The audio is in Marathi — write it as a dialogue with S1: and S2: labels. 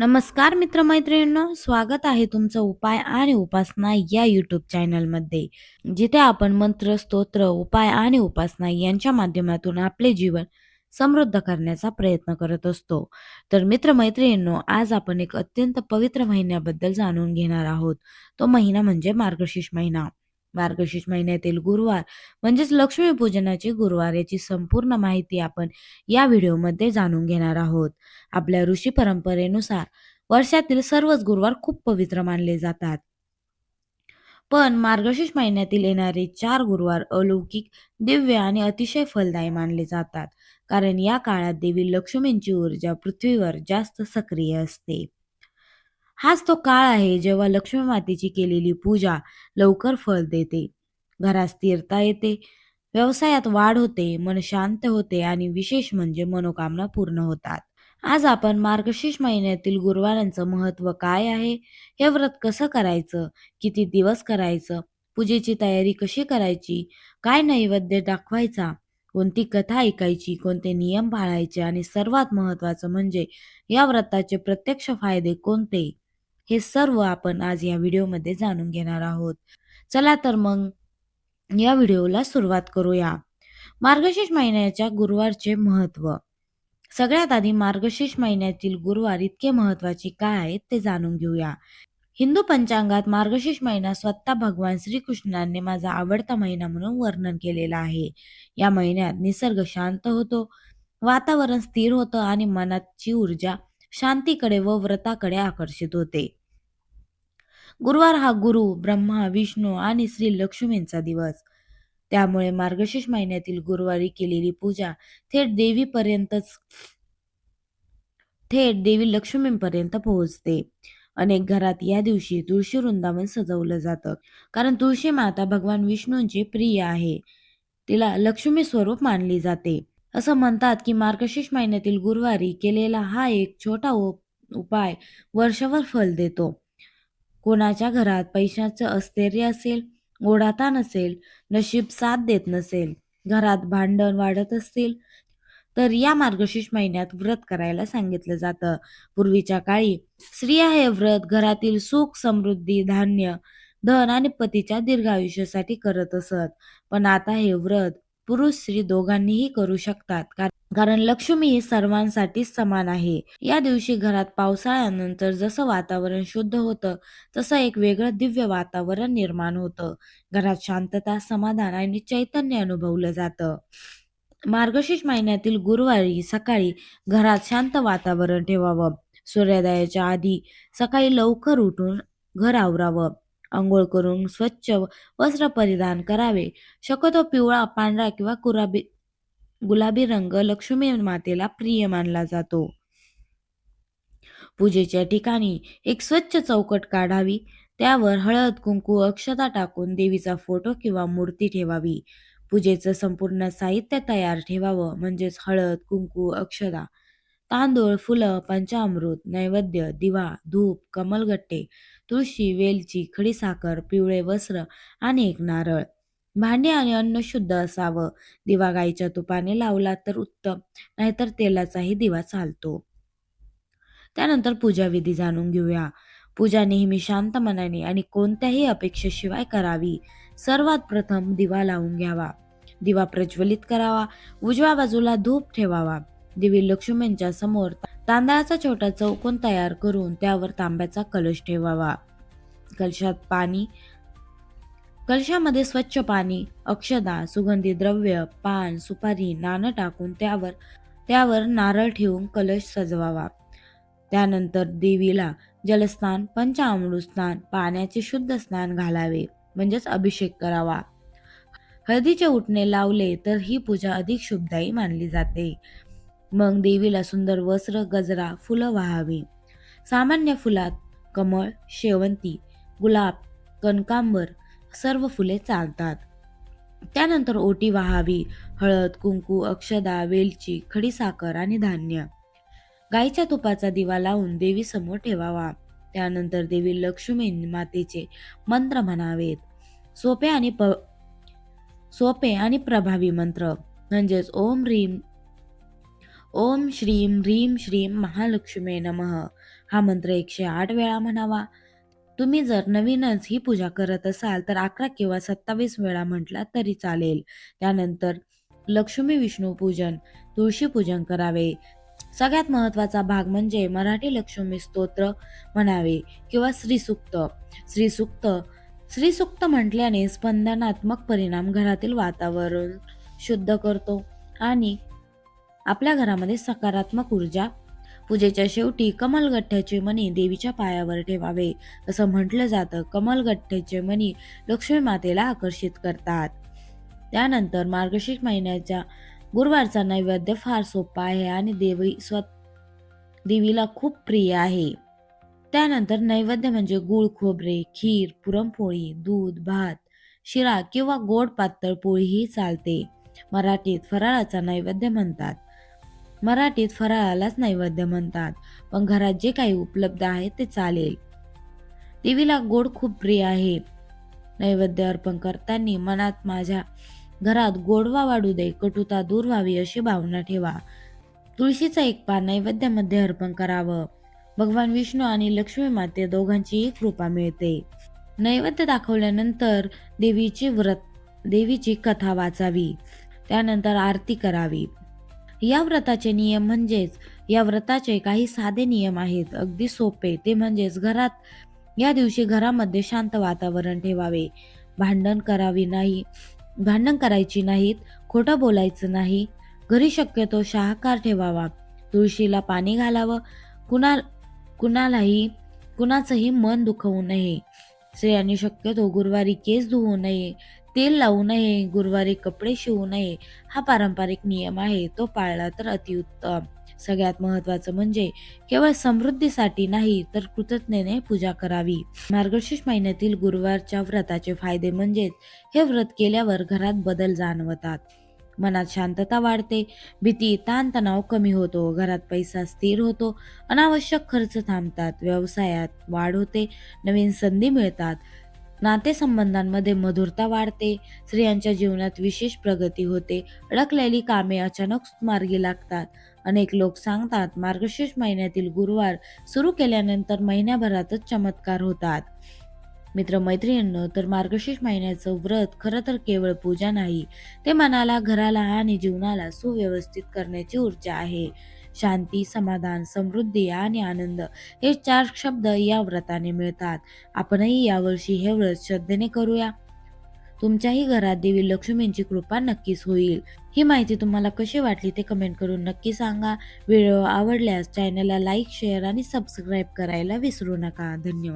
S1: नमस्कार मित्रमैत्रिणींनो स्वागत आहे तुमचं उपाय आणि उपासना या यूट्यूब चॅनलमध्ये जिथे आपण मंत्र स्तोत्र उपाय आणि उपासना यांच्या माध्यमातून आपले जीवन समृद्ध करण्याचा प्रयत्न करत असतो. तर मित्रमैत्रिणींनो आज आपण एक अत्यंत पवित्र महिन्याबद्दल जाणून घेणार आहोत. तो महिना म्हणजे मार्गशीर्ष महिना. मार्गशीर्ष महिन्यातील गुरुवार म्हणजेच लक्ष्मीपूजनाचे गुरुवार याची संपूर्ण माहिती आपण या व्हिडिओमध्ये जाणून घेणार आहोत. आपल्या ऋषी परंपरेनुसार वर्षातील सर्वच गुरुवार खूप पवित्र मानले जातात. पण मार्गशीर्ष महिन्यातील येणारे चार गुरुवार अलौकिक दिव्य आणि अतिशय फलदायी मानले जातात. कारण या काळात देवी लक्ष्मींची ऊर्जा पृथ्वीवर जास्त सक्रिय असते. हाच तो काळ आहे जेव्हा लक्ष्मी मातेची केलेली पूजा लवकर फळ देते. घरात स्थिरता येते व्यवसायात वाढ होते मन शांत होते आणि विशेष म्हणजे मनोकामना पूर्ण होतात. आज आपण मार्गशीर्ष महिन्यातील गुरुवारांचं महत्त्व काय आहे? हे व्रत कसं करायचं? किती दिवस करायचं? पूजेची तयारी कशी करायची? काय नैवेद्य दाखवायचा? कोणती कथा ऐकायची? कोणते नियम पाळायचे? आणि सर्वात महत्वाचं म्हणजे या व्रताचे प्रत्यक्ष फायदे कोणते? हे सर्व आपण आज या व्हिडिओमध्ये जाणून घेणार आहोत. चला तर मग या व्हिडिओला सुरुवात करूया. मार्गशीर्ष महिन्याच्या गुरुवारचे महत्त्व सगळ्यात आधी मार्गशीर्ष महिन्यातील गुरुवार इतके महत्त्वाचे काय आहेत ते जाणून घेऊया. हिंदू पंचांगात मार्गशीर्ष महिना स्वतः भगवान श्रीकृष्णाने माझा आवडता महिना म्हणून वर्णन केलेला आहे. या महिन्यात निसर्ग शांत होतो वातावरण स्थिर होतं आणि मनाची ऊर्जा शांतीकडे व व्रताकडे आकर्षित होते. गुरुवार हा गुरु ब्रह्मा विष्णू आणि श्री लक्ष्मींचा दिवस. त्यामुळे मार्गशीर्ष महिन्यातील गुरुवारी केलेली पूजा थेट देवीपर्यंतच थेट देवी लक्ष्मीपर्यंत पोहोचते. अनेक घरात या दिवशी तुळशी वृंदावन सजवलं जातं. कारण तुळशी माता भगवान विष्णूंची प्रिय आहे. तिला लक्ष्मी स्वरूप मानली जाते. असं म्हणतात की मार्गशीर्ष महिन्यातील गुरुवारी केलेला हा एक छोटा उप- उपाय वर्षभर फल देतो. कोणाच्या घरात पैशाचं अस्थैर्य असेल ओढाता असेल नशीब साथ देत नसेल घरात भांडण वाढत असतील तर या मार्गशीर्ष महिन्यात व्रत करायला सांगितलं जातं. पूर्वीच्या काळी स्त्रिया हे व्रत घरातील सुख समृद्धी धान्य धन आणि पतीच्या दीर्घायुष्यासाठी करत असत. पण आता हे व्रत पुरुष स्त्री दोघांनीही करू शकतात. कारण कारण लक्ष्मी ही सर्वांसाठी समान आहे. या दिवशी घरात पावसाळ्यानंतर जसं वातावरण शुद्ध होतं तसं एक वेगळं दिव्य वातावरण निर्माण होतं. घरात शांतता समाधान आणि चैतन्य अनुभवलं जातं. मार्गशीर्ष महिन्यातील गुरुवारी सकाळी घरात शांत वातावरण ठेवावं. सूर्योदयाच्या आधी सकाळी लवकर उठून घर आवरावं. आंघोळ करून स्वच्छ वस्त्र परिधान करावे. शक्यतो पिवळा पांढरा किंवा कुराबी गुलाबी रंग लक्ष्मी मातेला प्रिय मानला जातो. पूजेच्या ठिकाणी एक स्वच्छ चौकट काढावी त्यावर हळद कुंकू अक्षता टाकून देवीचा फोटो किंवा मूर्ती ठेवावी. पूजेचं संपूर्ण साहित्य तयार ठेवावं म्हणजेच हळद कुंकू अक्षता तांदूळ फुलं पंचामृत नैवेद्य दिवा धूप कमलगट्टे तुळशी वेलची खडीसाखर पिवळे वस्त्र आणि एक नारळ. भांडे आणि अन्न शुद्ध असावं. दिवा गाईच्या तुपाने लावला तर उत्तम नाहीतर तेलाचाही दिवा चालतो. त्यानंतर पूजाविधी जाणून घेऊया. पूजा नेहमी शांत मनाने आणि कोणत्याही अपेक्षेशिवाय करावी. सर्वात प्रथम दिवा लावून घ्यावा. दिवा प्रज्वलित करावा. उजव्या बाजूला धूप ठेवावा. देवी लक्ष्मींच्या समोर तांदळाचा छोटा चौकोन तयार करून त्यावर तांब्याचा कलश ठेवावा. कलशात पाणी कलशामध्ये स्वच्छ पाणी अक्षदा सुगंधी द्रव्य पान सुपारी नाणं टाकून त्यावर त्यावर नारळ ठेवून कलश सजवावा. त्यानंतर देवीला जलस्नान पंचामृत स्नान पाण्याचे शुद्ध स्नान घालावे म्हणजेच अभिषेक करावा. हळदीचे उठणे लावले तर ही पूजा अधिक शुभदायी मानली जाते. मग देवीला सुंदर वस्त्र गजरा फुलं वाहावी. सामान्य फुलात कमळ शेवंती गुलाब कनकांबर सर्व फुले चालतात. त्यानंतर ओटी वाहावी हळद कुंकू अक्षदा वेलची खडीसाखर आणि धान्य. गाईच्या तुपाचा दिवा लावून देवी समोर ठेवावा. त्यानंतर देवी लक्ष्मी मातेचे मंत्र म्हणावेत. सोपे आणि प सोपे आणि प्रभावी मंत्र म्हणजेच ओम ह्रीम ओम श्रीम ह्रीम श्रीम महालक्ष्मी नमः. हा मंत्र एकशे आठ वेळा म्हणावा. तुम्ही जर नवीनच ही पूजा करत असाल तर अकरा किंवा सत्तावीस वेळा म्हटला तरी चालेल. त्यानंतर लक्ष्मी विष्णू पूजन तुळशी पूजन करावे. सगळ्यात महत्त्वाचा भाग म्हणजे मराठी लक्ष्मी स्तोत्र म्हणावे किंवा श्रीसुक्त. श्रीसुक्त श्रीसुक्त म्हटल्याने स्पंदनात्मक परिणाम घरातील वातावरण शुद्ध करतो आणि आपल्या घरामध्ये सकारात्मक ऊर्जा पूजेच्या शेवटी कमलगठ्ठ्याचे मणी देवीच्या पायावर ठेवावे. असं म्हटलं जातं. कमलगठ्ठ्याचे मणी लक्ष्मी मातेला आकर्षित करतात. त्यानंतर मार्गशीर्ष महिन्याच्या गुरुवारचा नैवेद्य फार सोपा आहे आणि देवी स्व देवीला खूप प्रिय आहे. त्यानंतर नैवेद्य म्हणजे गुळ खोबरे खीर पुरणपोळी दूध भात शिरा किंवा गोड पातळ पोळीही चालते. मराठीत फराळाचा नैवेद्य म्हणतात. मराठीत फराळालाच नैवेद्य म्हणतात. पण घरात जे काही उपलब्ध आहे ते चालेल. देवीला गोड खूप प्रिय आहे. नैवेद्य अर्पण करताना मनात माझ्या घरात गोडवा वाढू दे कटुता दूर व्हावी अशी भावना ठेवा. तुळशीचं एक पान नैवेद्यामध्ये अर्पण करावं. भगवान विष्णू आणि लक्ष्मी माते दोघांचीही कृपा मिळते. नैवेद्य दाखवल्यानंतर देवीची व्रत देवीची कथा वाचावी. त्यानंतर आरती करावी. या व्रताचे नियम म्हणजेच या व्रताचे काही साधे नियम आहेत. अगदी सोपे. ते म्हणजेच घरात या दिवशी घरामध्ये शांत वातावरण ठेवावे. भांडण करावी नाही भांडण करायची नाहीत खोटं बोलायचं नाही. घरी शक्यतो शाकाहार ठेवावा. तुळशीला पाणी घालावं. कुणा कुणालाही कुणाचंही मन दुखवू नये. स्त्रियांनी शक्यतो गुरुवारी केस धुवू नये. तेल लावू नये गुरुवारी कपडे शिवू नये हा पारंपरिक नियम आहे तो पाळला तर अतिउत्तम. सगळ्यात महत्वाचं म्हणजे केवळ समृद्धीसाठी नाही तर कृतज्ञतेने पूजा करावी. मार्गशीर्ष महिन्यातील गुरुवारच्या व्रताचे फायदे म्हणजेच हे व्रत केल्यावर घरात बदल जाणवतात. मनात शांतता वाढते भीती ताणतणाव कमी होतो घरात पैसा स्थिर होतो अनावश्यक खर्च थांबतात व्यवसायात वाढ होते नवीन संधी मिळतात नातेसंबंधांमध्ये मधुरता वाढते स्त्रियांच्या जीवनात विशेष प्रगती होते अडकलेली कामे अचानक मार्गी लागतात. अनेक लोक सांगतात मार्गशीर्ष महिन्यातील गुरुवार सुरू केल्यानंतर महिन्याभरातच चमत्कार होतात. मित्रमैत्रिणींनो तर मार्गशीर्ष महिन्याचं व्रत खरं तर केवळ पूजा नाही ते मनाला घराला आणि जीवनाला सुव्यवस्थित करण्याची ऊर्जा आहे. शांती समाधान समृद्धी आणि आनंद हे चार शब्द या व्रताने मिळतात. आपणही यावर्षी हे व्रत श्रद्धेने करूया. तुमच्याही घरात देवी लक्ष्मींची कृपा नक्कीच होईल. ही माहिती तुम्हाला कशी वाटली ते कमेंट करून नक्की सांगा. व्हिडिओ आवडल्यास चॅनलला लाईक शेअर आणि सबस्क्राईब करायला विसरू नका. धन्यवाद.